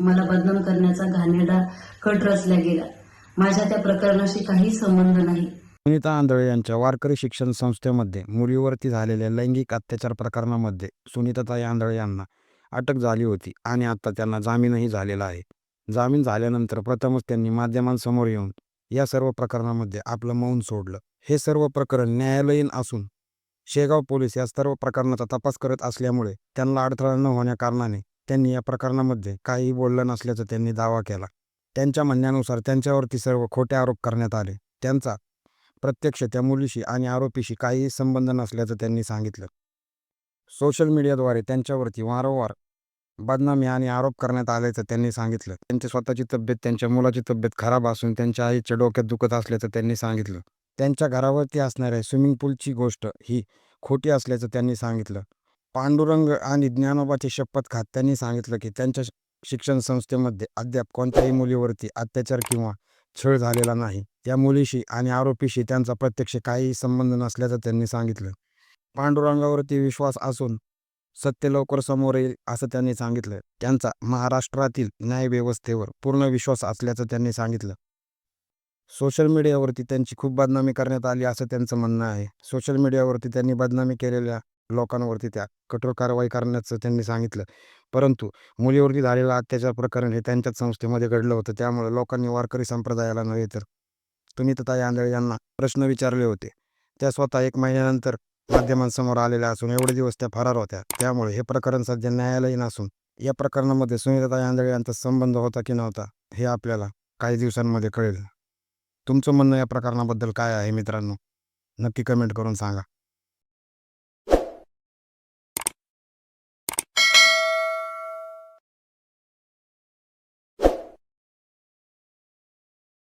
मला बदनाम करण्याचा घाणेरडा कट रचला गेला. माझ्या त्या प्रकरणाशी काही संबंध नाही. सुनीता आंधळे यांच्या वारकरी शिक्षण संस्थेमध्ये मुलीवरती झालेल्या लैंगिक अत्याचार प्रकरणामध्ये सुनीताताई आंधळे यांना अटक झाली होती आणि आता त्यांना जामीनही झालेला आहे. जामीन झाल्यानंतर प्रथमच त्यांनी माध्यमांसमोर येऊन या सर्व प्रकरणामध्ये आपलं मौन सोडलं. हे सर्व प्रकरण न्यायालयीन असून शेगाव पोलीस या सर्व प्रकरणाचा तपास करत असल्यामुळे त्यांना अडथळा न होण्याकारणाने त्यांनी या प्रकरणामध्ये काही बोललं नसल्याचा त्यांनी दावा केला. त्यांच्या म्हणण्यानुसार त्यांच्यावरती सर्व खोटे आरोप करण्यात आले. त्यांचा प्रत्यक्ष त्या मुलीशी आणि आरोपीशी काहीही संबंध नसल्याचं त्यांनी सांगितलं. सोशल मीडियाद्वारे त्यांच्यावरती वारंवार बदनामी आणि आरोप करण्यात आल्याचं त्यांनी सांगितलं. त्यांची स्वतःची तब्येत त्यांच्या मुलाची तब्येत खराब असून त्यांच्या आईच्या डोक्यात दुखत असल्याचं त्यांनी सांगितलं. त्यांच्या घरावरती असणाऱ्या स्विमिंग पूलची गोष्ट ही खोटी असल्याचं त्यांनी सांगितलं. पांडुरंग आणि ज्ञानोबाची शपथ खात त्यांनी सांगितलं की त्यांच्या शिक्षण संस्थेमध्ये अद्याप कोणत्याही मुलीवरती अत्याचार किंवा छळ झालेला नाही. त्या मुलीशी आणि आरोपीशी त्यांचा प्रत्यक्ष काहीही संबंध नसल्याचं त्यांनी सांगितलं. पांडुरंगावरती विश्वास असून सत्य लवकर समोर येईल असं त्यांनी सांगितलं. त्यांचा महाराष्ट्रातील न्यायव्यवस्थेवर पूर्ण विश्वास असल्याचं त्यांनी सांगितलं. सोशल मीडियावरती त्यांची खूप बदनामी करण्यात आली असं त्यांचं म्हणणं आहे. सोशल मीडियावरती त्यांनी बदनामी केलेल्या लोकांवरती त्या कठोर कारवाई करण्याचं त्यांनी सांगितलं. परंतु मुलीवरती झालेलं अत्याचार प्रकरण हे त्यांच्याच संस्थेमध्ये घडलं होतं. त्यामुळे लोकांनी वारकरी संप्रदायाला नव्हे तर सुनीताताई आंधळे यांना प्रश्न विचारले होते. त्या स्वतः एक महिन्यानंतर माध्यमांसमोर आलेल्या असून एवढे दिवस त्या फरार होत्या. त्यामुळे हे प्रकरण सध्या न्यायालयीन असून या प्रकरणामध्ये सुनीताताई आंधळे यांचा संबंध होता की नव्हता हे आपल्याला काही दिवसांमध्ये कळेल. तुमचं म्हणणं या प्रकरणाबद्दल काय आहे मित्रांनो? नक्की कमेंट करून सांगा.